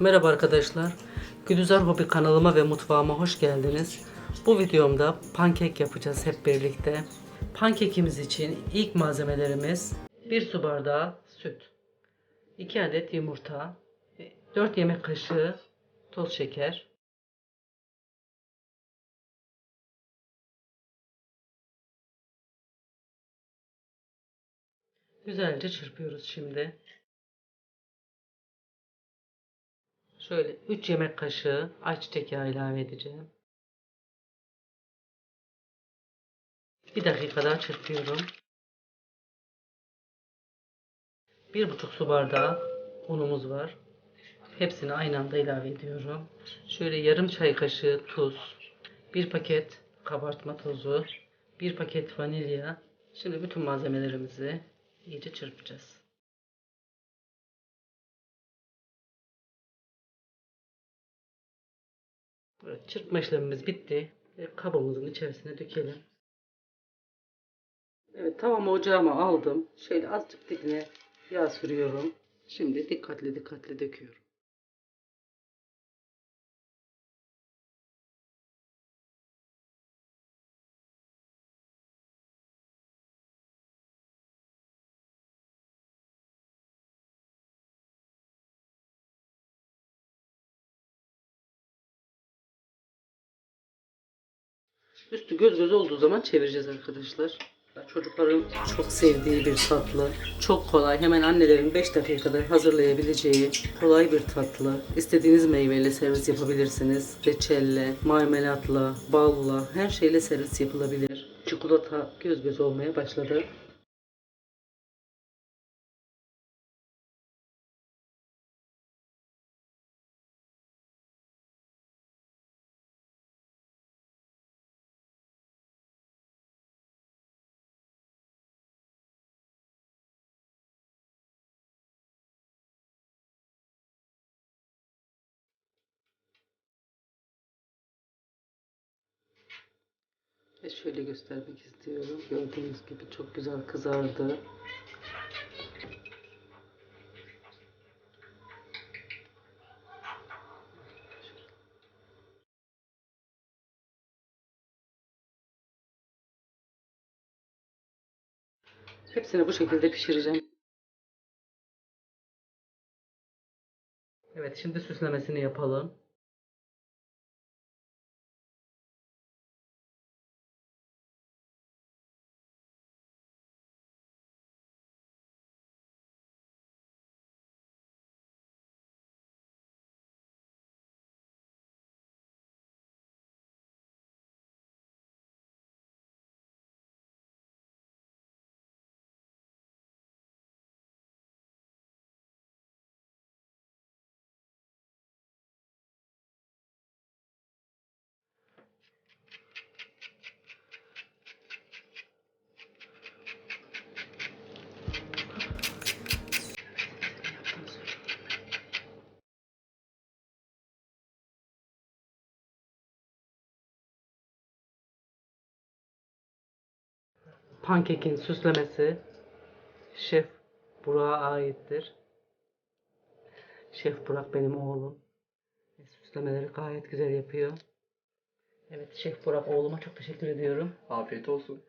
Merhaba arkadaşlar. Gülüzar Hobi kanalıma ve mutfağıma hoş geldiniz. Bu videomda pankek yapacağız hep birlikte. Pankekimiz için ilk malzemelerimiz 1 su bardağı süt, 2 adet yumurta, 4 yemek kaşığı toz şeker, Güzelce çırpıyoruz şimdi. Şöyle 3 yemek kaşığı ayçiçek yağı ilave edeceğim. Bir dakika daha çırpıyorum. Bir buçuk su bardağı unumuz var. Hepsini aynı anda ilave ediyorum. Şöyle yarım çay kaşığı tuz, bir paket kabartma tozu, bir paket vanilya. Şimdi bütün malzemelerimizi iyice çırpacağız. Çırpma işlemimiz bitti. Ve kabımızın içerisine dökelim. Evet tavamı ocağıma aldım. Şöyle azıcık dibine yağ sürüyorum. Şimdi dikkatli dikkatli döküyorum. Üstü göz göz olduğu zaman çevireceğiz arkadaşlar. Çocukların çok sevdiği bir tatlı. Çok kolay. Hemen annelerin 5 dakikada hazırlayabileceği kolay bir tatlı. İstediğiniz meyveyle servis yapabilirsiniz. Reçelle, marmelatla, balla her şeyle servis yapılabilir. Çikolata göz göz olmaya başladı. Ve şöyle göstermek istiyorum. Gördüğünüz gibi çok güzel kızardı. Hepsini bu şekilde pişireceğim. Evet şimdi süslemesini yapalım. Pankekin süslemesi Şef Burak'a aittir. Şef Burak benim oğlum. Süslemeleri gayet güzel yapıyor. Evet Şef Burak oğluma çok teşekkür ediyorum. Afiyet olsun.